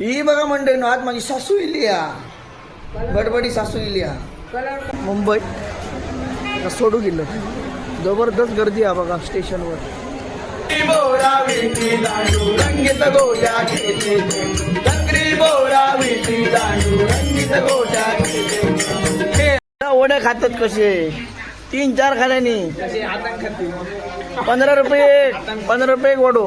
ही बघा मंडळी आज माझी सासू इली हा गडबडी सासू इली हा मुंबईत आता सोडू गेलं. जबरदस्त गर्दी आहे बघा स्टेशनवर. वड्या खातात कसे? तीन चार खाल्यानी पंधरा रुपये एक पंधरा रुपये एक वडो.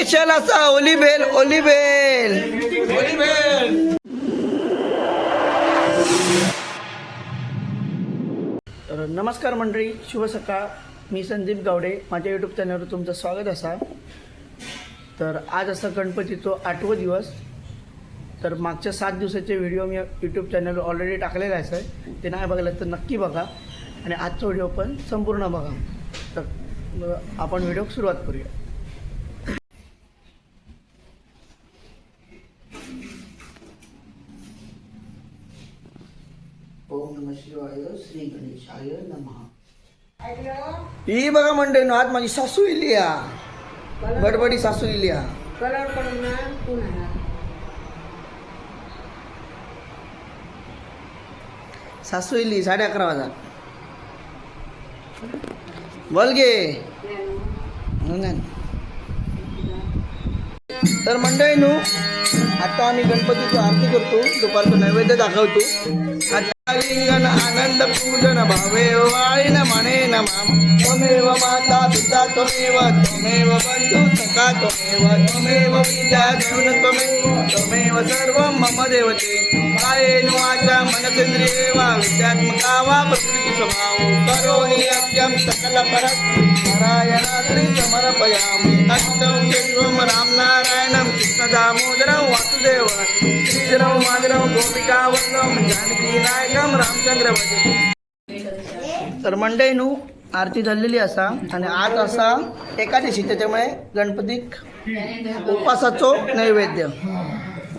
स्पेशल असा ओली बेल ओली बेल. ओली बेल तर नमस्कार मंडळी शुभ सकाळ. मी संदीप गावडे. माझ्या यूट्यूब चॅनलवर तुमचं स्वागत असा. तर आज असा गणपती तो आठवं दिवस. तर मागच्या सात दिवसाचे व्हिडिओ मी यूट्यूब चॅनलवर ऑलरेडी टाकलेला आहे सर ते नाही बघायला तर नक्की बघा. आणि आजचा व्हिडिओ पण संपूर्ण बघा. तर आपण व्हिडिओ सुरुवात करूया. ही बघा मंडळी आज माझी सासू इली हा गडबडी सासू इली हा कलर करून ना पुन्हा सासू इली साडे अकरा वाजा. बोल गे. तर मंडळी नू आता आम्ही गणपतीची आरती करतो. दुपारचं नैवेद्य दाखवतो. आता लिंगन आनंद पूजन भावे वाळीन म्हणे नमाम. त्वमेव माता पिता त्वमेव त्वमेव बंधू सखा त्वमेव त्वमेव विद्या देवन त्वमेव त्वमेव सर्वं मम देवते. कायेन वाचा मनसेंद्रिये वा विद्यात्मका वा प्रकृती स्वभाव. करोमि यज्ञं सकल परत नारायणात्री समर्पयामि. अष्टं केशवं रामनारायणं कृष्णदामोदरं वासुदेवं श्रीधरं माधरं गोपिकावन्दं जानकी नायकं रामचंद्र भजे तर मंडळी नू आरती झालेली असा आणि आज असा एकादशी त्याच्यामुळे गणपतीक उपासाचो नैवेद्य.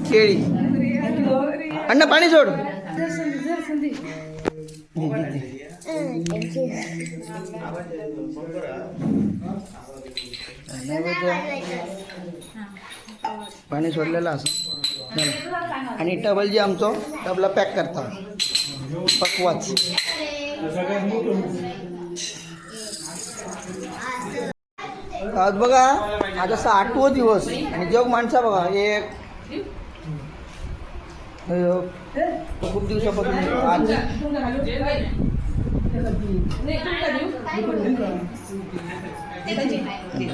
केळी. अण्णा पाणी सोड पाणी सोडलेलं असं. आणि टबल जे आमचो टबला पॅक करता. पकवाच. आज बघा आज असा आठवं दिवस. आणि जग माणसा बघा एक. खूप दिवसापासून आज.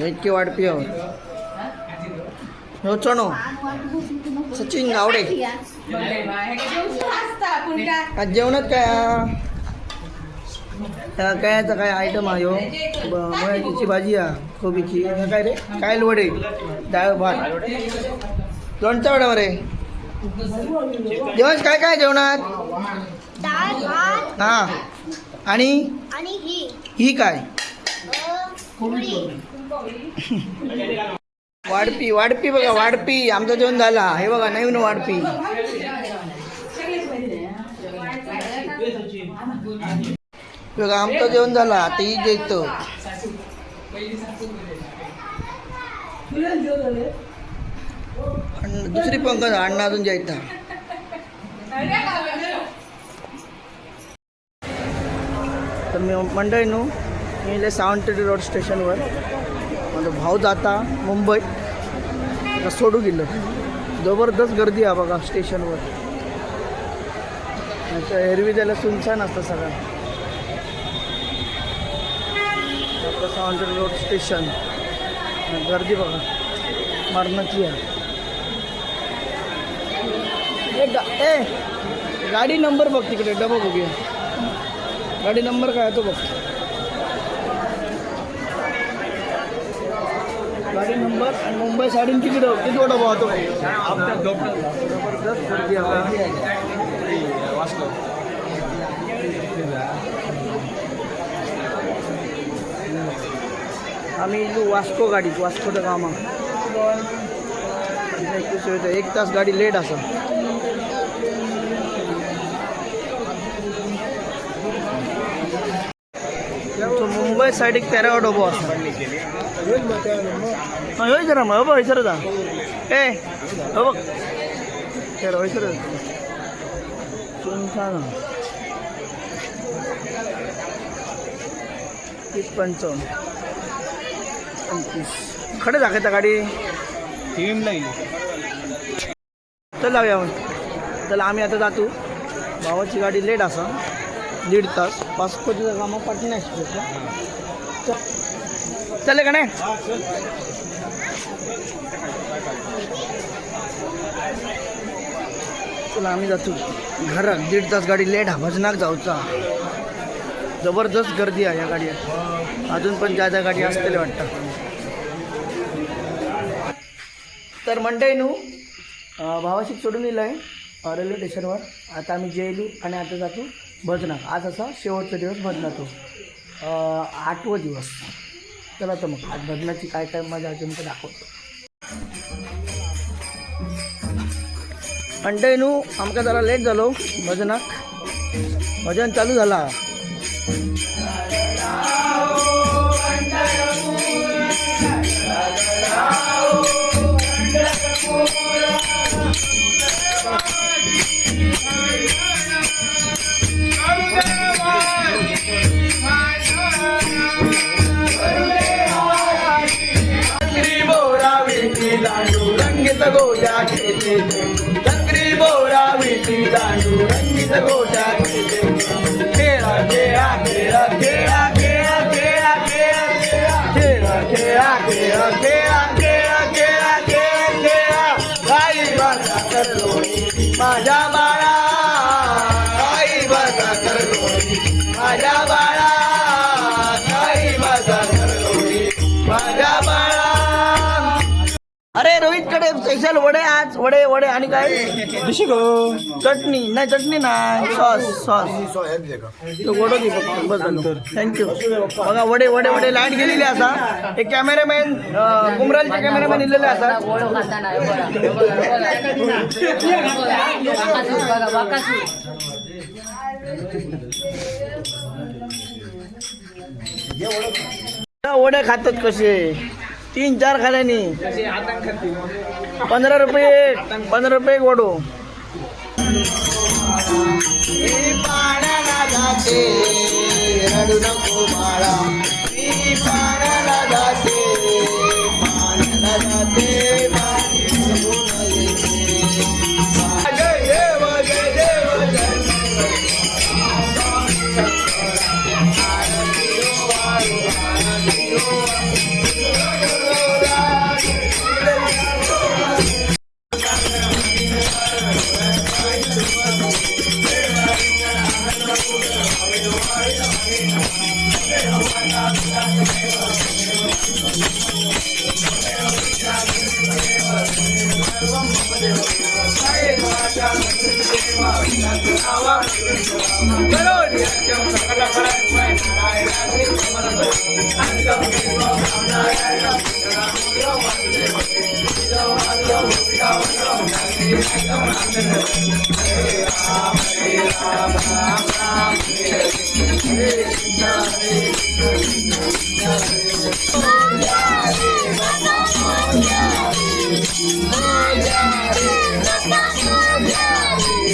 इतके वाट आहोत हो चणो. सचिन गावडे. आज जेवणात काय? काय काय आयटम आहे हो? मुळ्याची भाजी हा कोबीची. काय रे? काय वडे डाळ भात. लोणचा वडा रे जेवण काय काय जेवणात? हा. आणि? ही. काय? वाढपी वाढपी बघा वाढपी आमचा जेवण झाला. हे बघा नवीन वाढपी. बघा आमचं जेवण झाला आता ही आणि दुसरी पंकज अण्णा अजून जायता तर मी मंडळी नू मी सावंतवाडी रोड स्टेशनवर माझा भाऊ जाता मुंबई. आता सोडू गेलं. जबरदस्त गर्दी आहे बघा स्टेशनवर. नाहीतर एरवी त्याला सुनसान असतं सगळं. Road station. गर्दी बघा. मरणाची आहे. ए गा ए गाडी नंबर बघ तिकडे. डबा बघूया. गाडी नंबर काय आहे तो बघ. गाडी नंबर आणि मुंबई साडीन किती डब किती डबा होतो. जबरदस्त गर्दी आहे आम्ही इल्लू वास्को गाडी वास्कोचं कामा एक तास गाडी लेट असा मुंबई साईड एक तेरा डबो असा होय होय सर मग हो बघ होई सर ಹೋಯ್ತಾರಮ್ಮ ಒಬ್ಬ ಹೋಯ್ತಾರದ ಏ ಒಬ್ಬ ಸರ್ ಹೋಯ್ತಾರ तीस पंचावन्न पंचवीस खडे दाखयता गाडी थीम नाही चल जाऊया मग चला आम्ही आता जातो भावाची गाडी लेट असा दीड तास पाच पासपोर्टला कामा पाटणा एक्सप्रेसला चले का नाही चला आम्ही जातो. घरात दीड तास गाडी लेट हा भजनाक जाऊचा. जबरदस्त गर्दी आहे या गाडीत. अजून पण ज्या ज्या गाडी असलेल्या वाटतं. तर म्हणताय नू भावाशी सोडून दिलं आहे रेल्वे स्टेशनवर. आता आम्ही जेलू आणि आता जातो भजनाक. आज असा शेवटचा दिवस भजनातो. अं, आठवं दिवस. चला तर मग. आज भजनाची काय काय मजा अजून ते दाखवतो. मंडई नू आमका जरा लेट झालो भजनाक. भजन चालू झाला. अरे रोहित कडे स्पेशल वडे आज. वडे वडे आणि काय? चटणी. नाही चटणी नाही. सॉस सॉस तो वडो दे फक्त. बस झालं. थँक्यू बघा वडे वडे वडे. लाइट गेलेली असा एक कॅमेरामॅन कुमरालचे कॅमेरामॅन इलेले त्या वडे खातात कसे. तीन चार खाल्यानी. पंधरा रुपये एक, पंधरा रुपये एक पाण्याला जाते Oh, Yeah.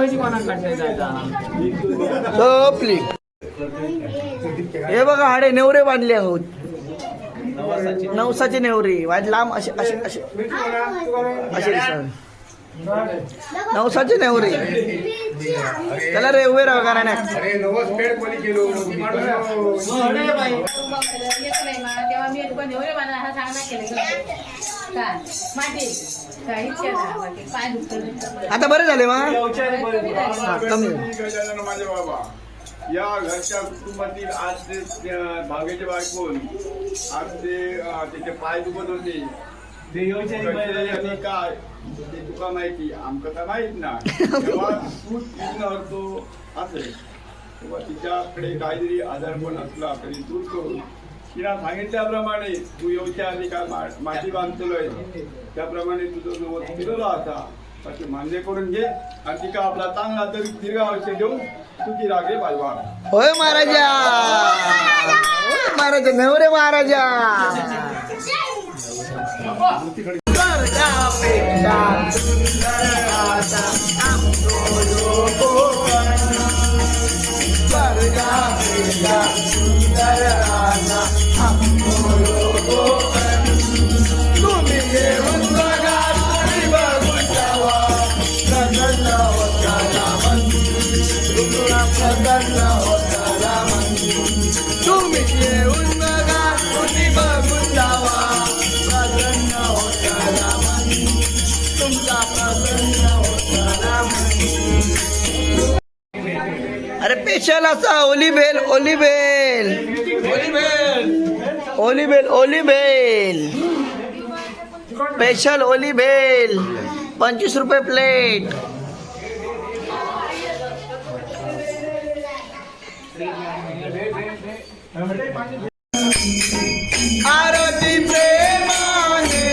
माहिती बघ तबक. मिरची हे बघा हाडे नेवरे बांधले आहोत. नवसाचे नेवरे. वाज लांब असे असे असे असे नवसाचे नेवरे. चला रे उभे राहा घराण्यात. अरे नवस पेड कोणी केलो? मोठी माणूस तेव्हा मी पण एवढे मला हा चांगला केलं पाय दुखत आता बरे झाले मग हा, माझे बाबा. या घरच्या कुटुंबातील आज ते अं, भावेचे बायकोन आज ते त्याचे पाय दुखत होते. ते योजने कसे काय ते तुका माहिती आमका तर माहीत ना तेव्हा तू तीन तो असेल तेव्हा तिच्याकडे काहीतरी आजारपण असला तरी दूर करून तिला सांगितल्याप्रमाणे तू येऊच्या आधी काय मा- माती बांधतलोय त्याप्रमाणे तुझं नवस फिरवला होता तर ते मान्य करून घे आणि तिका आपला चांगला तरी दीर्घ आयुष्य देऊन सुखी रागे बाजवा होय महाराजा होय महाराजा नेवरे महाराजा सुंदर राजा आमचो लोकन. अरे पेशल असा ओली बेल ओली बेल। ओली बेल ओली बेल। स्पेशल ओली बेल, पंचवीस रुपये प्लेट। आरती प्रेमाने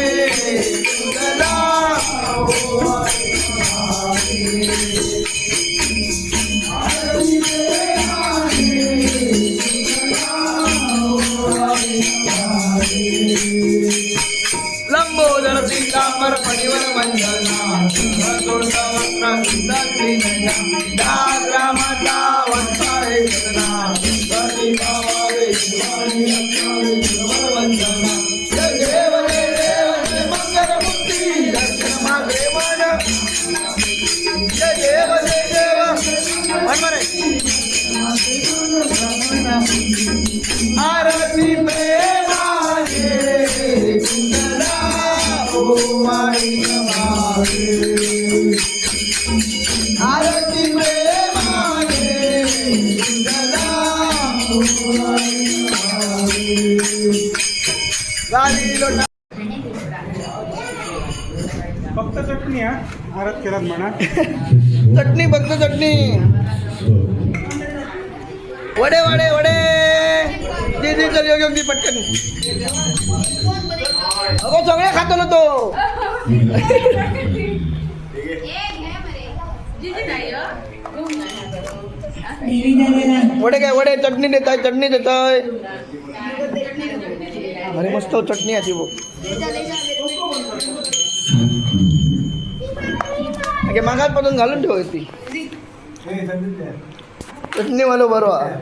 फक्त चटणी हा? घरात केलात म्हणा. चटणी फक्त चटणी. वडे वडे वडे. दे दे चल योग योग दे पटकन. अगो सगळे खातो ना तो. वडे काय वडे चटणी देत आहे चटणी देत आहे अरे मस्त चटणी आहे ती बघ. मागात पासून घालून ठेव ती. चटणी मला बरोबर